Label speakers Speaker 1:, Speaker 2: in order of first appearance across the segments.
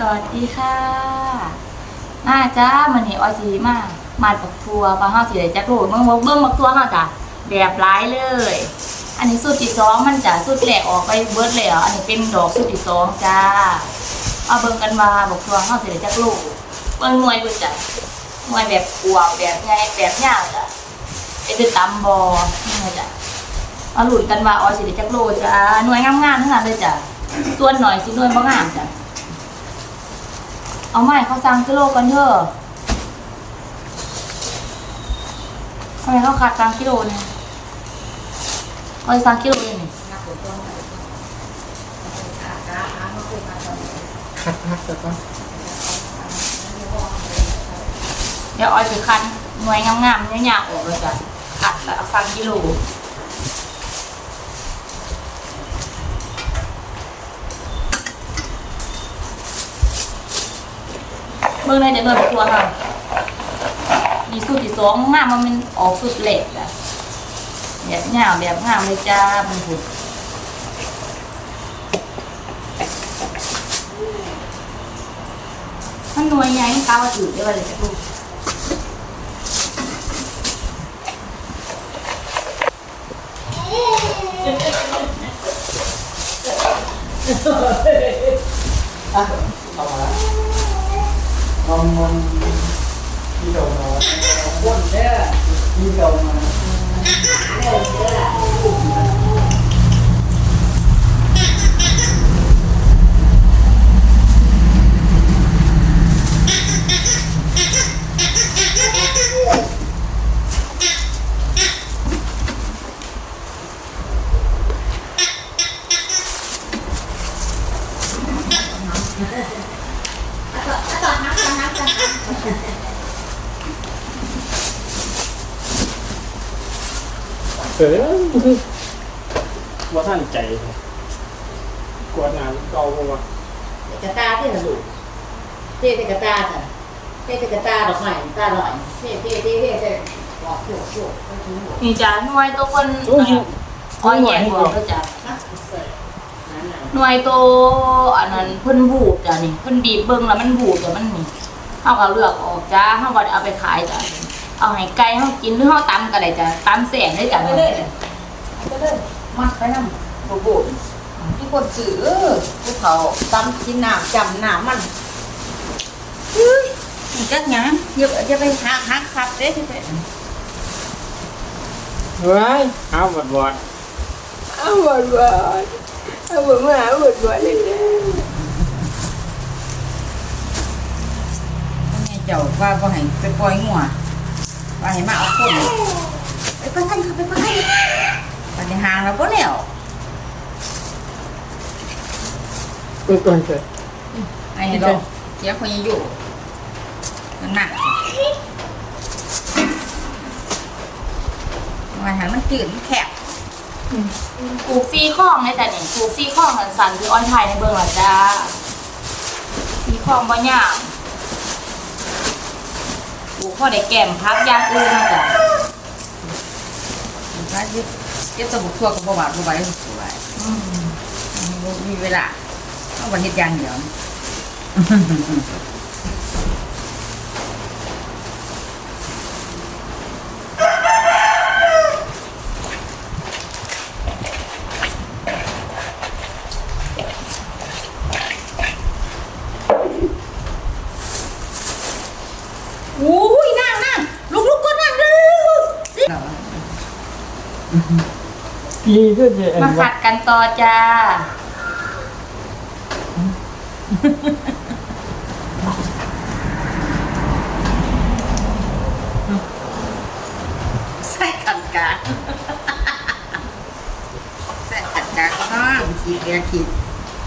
Speaker 1: สวัสดีค่ะ มาจ้ามันนี่ออสีมา มาปักทัวร์ปลาห้าสีได้จักโลเบิ่งเบิ่งเบิ่งปักทัวร์เฮาจ้ะแบบร้ายเลย อันนี้สูตรที่สองมันจะสูตรแรกออกไปเบิดแล้ว อันนี้เป็นดอกสูตรที่สองจ้า เอาเบิ่งกันว่าปักทัวร์เฮาสิได้จักโลเบิ่งหน่วยเบิ่งจ้ะหน่วยแบบอวบแบบใหญ่แบบยาวจ้ะเป็นคือตำบอนี่จ้ะเอาหลุยกันว่าออสิได้จักโลจ้าหน่วยงามๆทั้งนั้นเลยจ้ะส่วนหน่อยสิหน่วยบ่งามจ้ะ เอาใหม่เขาสั่งกิโลกันเถอะทำไมเขาขาดสั่งกิโลเนี่ยเขาจะสั่งกิโลเลยนี่
Speaker 2: คัดคัดแล้วก็
Speaker 1: เดี๋ยวออยไปคันหน่วยงามๆเนี่ยๆออกเลยจ้ะขัดแล้วเอาสั่งกิโล เมื่อไรจะเงินตัวค่ะมีสูตรที่สองงามมันเป็นออกสุดเหล็กอะแบบงามแบบงามเลยจ้ามันถูกมันหน่วยใหญ่ตาว่าถือได้ว่าเลยจ้ะพูด
Speaker 2: อะเอามาล องมันที่เราเราพ่นเนี่ยที่เรามา
Speaker 3: เออว่าท่านใจกวาดน้ำเก่าบ่วะ
Speaker 4: กระตาที่หนูเท่กระตาค่ะเท่กระตาดอกไม้ตาหน่อยเท่เท่เท่เท่เท่บอกโยกโยกไปถึงหัว
Speaker 1: นี่จ้าหน่วยตัวคน
Speaker 3: โอ้ย
Speaker 1: อ้อยแย่หัวก็จ้ะ
Speaker 4: นะนั่นน่ะ
Speaker 1: หน่วยตัวอันนั้นเพิ่นบูดจ้ะนี่เพิ่นบีบเบิ่งแล้วมันบูดจ้ะมันนี่เฮาก็เลือกออกจ้าเฮาก็ได้เอาไปขายจ้ะ เอาให้ไก่เฮากินหรือเฮาตำก็ได้จ้ะตำแสงได้จ้ะ
Speaker 4: ไปเลยไปเลยมัดไปน้ำโบโบที่คนสื่อเออภูเขาตำกินน้ำจำน้ำมันเฮ้ยจักหยังอย่าอย่าไปหักหักขับเด้ที่เป็น
Speaker 3: เฮ้ยเอาบดบด
Speaker 5: เอาหวานหวานเอาหวานหวานหวานหวานเลยนะ
Speaker 4: แม่เจ้าว่าบ่ให้ไปปล่อยงัว ว่าให้มาเอาคนไปไปให้เขาไปไปให้ปัญหาเราบ่แล้ว
Speaker 3: ไปก่อนเถอะ
Speaker 4: ไอ้ดอกเสียคนยังอยู่มันหนักมาทางมันจืดมันแคบ
Speaker 1: ปลูกฟรีข้องได้จ้ะนี่ปลูกฟรีข้องสันๆคืออ้อยไทยในเบิ่งล่ะจ้าฟรีข้องบ่ยากปลูก พอได้แก้มพักยางอื่นนะจ้ะ
Speaker 4: พักยึดยึดตะบุกทั่วกับบ่บาดบ่ไหวสวย
Speaker 1: มี
Speaker 4: เวลาเอาวันนี้ยังเดียว
Speaker 1: อุ้ยนั่งนั่งลุกลุกก็นั่งเร็วๆ ๆ
Speaker 3: พี่ก็จะอ็น
Speaker 1: มา
Speaker 3: ว่า
Speaker 1: ขัดกันต่อจ้า
Speaker 4: ใส่ขันกลางใส่ขันกลางก็ต้องขีดแกขีด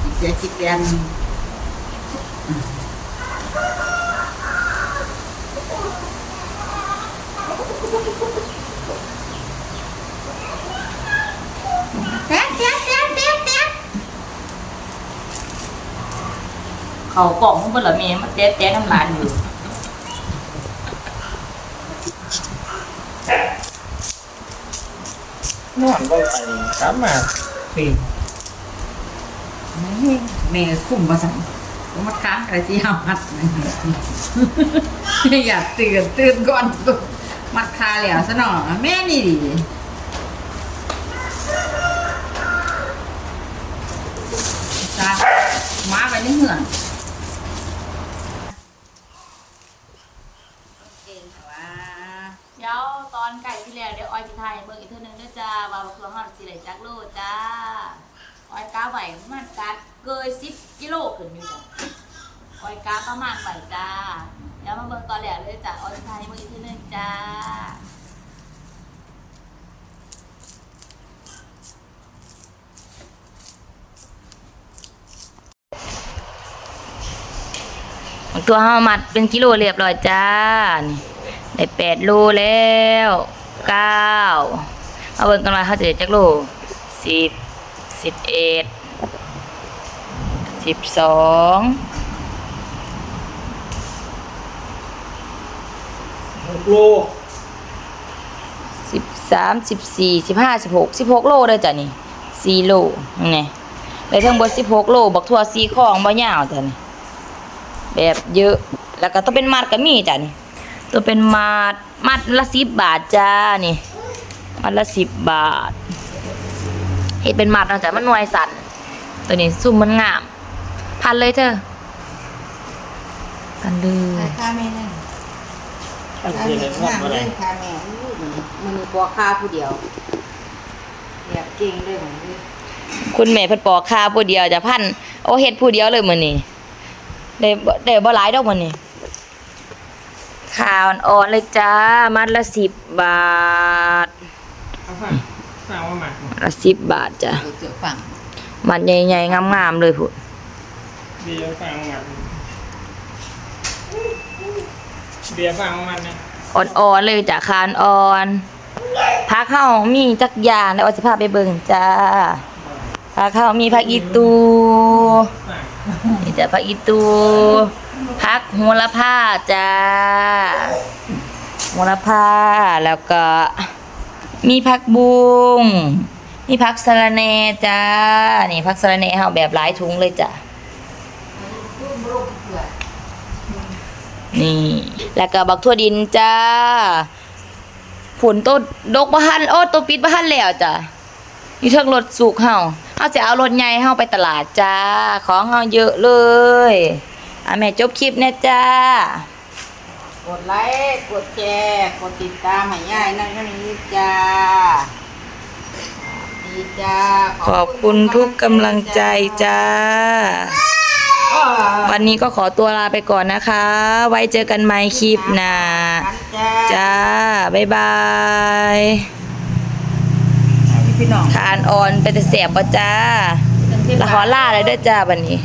Speaker 4: ขีดแกขีดแกน แต๊ะแต๊ะแต๊ะแต๊ะแต๊ะ
Speaker 1: เขากล่องมันเบลอเมย์มาเต๊ะเต๊ะน้ำลานอยู่
Speaker 3: นอนบ่ไปกลับมาสี่
Speaker 4: แม่คุ้มมาสั่งมัดค้างอะไรสิเอามัดอยากตื่นตื่นก่อนมัดคาแล้วซะหน่อแม่นี่ดิจ้ามาไปในเหือนเก่งแต่ว่า
Speaker 1: เดี๋ยวตอนไก่ที่แล้วเดี๋ยวออยสิทายให้เบิ่งอีกเทื่อนึงเด้อจ้าว่าบักทัวเฮาสิได้จักโลจ้าออยกา ไว้ประมาณกัดเกย10กิโลขึ้นอยู่จ้ะออยกาประมาณไว้จ้าเดี๋ยวมาเบิ่งตอนแรกเลยจ้ะออยสิทายให้เบิ่งอีกทื่อนึงจ้าตัวเฮามัดเป็นกิโลเรียบร้อยจ้านี่ได้แปดโลแล้วเก้าเอาเบิ่งกันว่าเขาจะได้จักโลสิบสิบเอ็ด สิบสอง
Speaker 3: หกโล
Speaker 1: สิบสามสิบสี่สิบห้าสิบหกสิบหกโลเลยจ้ะนี่สี่โลนี่ไงเลยทั้งหมดสิบหกโลบักทั่วสีข้องบ่ยาวจ้ะนี่แบบเยอะแล้วก็ต้องเป็นมัดก็มีจ้ะนี่ตัวเป็นมัดมัดละสิบบาทจ้านี่มัดละสิบบาทเห็ดเป็นมัดเนาะจ้ะมันหน่วยสันตัวนี้ซุ่มมันงาม พันเลยเธอพันเลย
Speaker 4: ค่าแม่นั่น
Speaker 3: อัน
Speaker 4: ค่า
Speaker 3: ที่
Speaker 4: แม่
Speaker 3: ไหนวัด
Speaker 4: งาม
Speaker 3: อะไร
Speaker 4: เลยค่าแม่อู้มันมันมีปอค่าผู้เดียวแบบเก่งเลยของนี่
Speaker 1: คุณแม่เพิ่นปอกคาผู้เดียวจะพันโอเฮ็ดผู้เดียวเลยมื้อนี้ได้บ่ได้บ่หลายดอกมื้อนี้ขาวอ่อนๆเลยจ้ามัดละสิบบาท
Speaker 3: เอาฟังฟังว่าหมัก
Speaker 1: ละสิบบาทจ้ะ
Speaker 4: เสือฝั่ง
Speaker 1: มัดใหญ่ๆงามๆเลยพุ่น
Speaker 3: เบียร์ฟังว่าหมักเบียร์ฟังมันนะ
Speaker 1: อ่อนๆเลยจ้ะคานอ่อนผักเฮามีจักยางแล้วอาสิพาไปเบิ่งจ้าผักเฮามีผักอีตูนี่จะผักอีตูผักโหระพาจ้าโหระพาแล้วก็ มีผักบุ้งมีผักสะระแหน่จ้า นี่ผักสะระแหน่เฮาแบบหลายถุงเลยจ้ะ นี่ แล้วก็บักทั่วดินจ้าผลต้นดกบ่ทันโอ้ตัวปิดบ่ทันแล้วจ้ะอยู่เทิงรถสุกเฮาเฮาจะเอารถใหญ่เฮาไปตลาดจ้า ของเฮาเยอะเลยอะแม่จบคลิปแน่จ้า
Speaker 4: กดไลค์กดแชร์กดติดตามให้ย่ายนั่นก็นี้จ้าดีจ้า
Speaker 1: ขอบคุณทุกกำลังใจจ้า
Speaker 4: อ้อ
Speaker 1: วันนี้ก็ขอตัวลาไปก่อนนะคะ ไว้เจอกันใหม่คลิปหน้า
Speaker 4: จ้า
Speaker 1: จ้าบ๊ายบาย
Speaker 4: พี่น้อง
Speaker 1: ขานออนไปแต่แสบป่ะจ้าละขอล่าเลยเด้วยจ้าวันนี้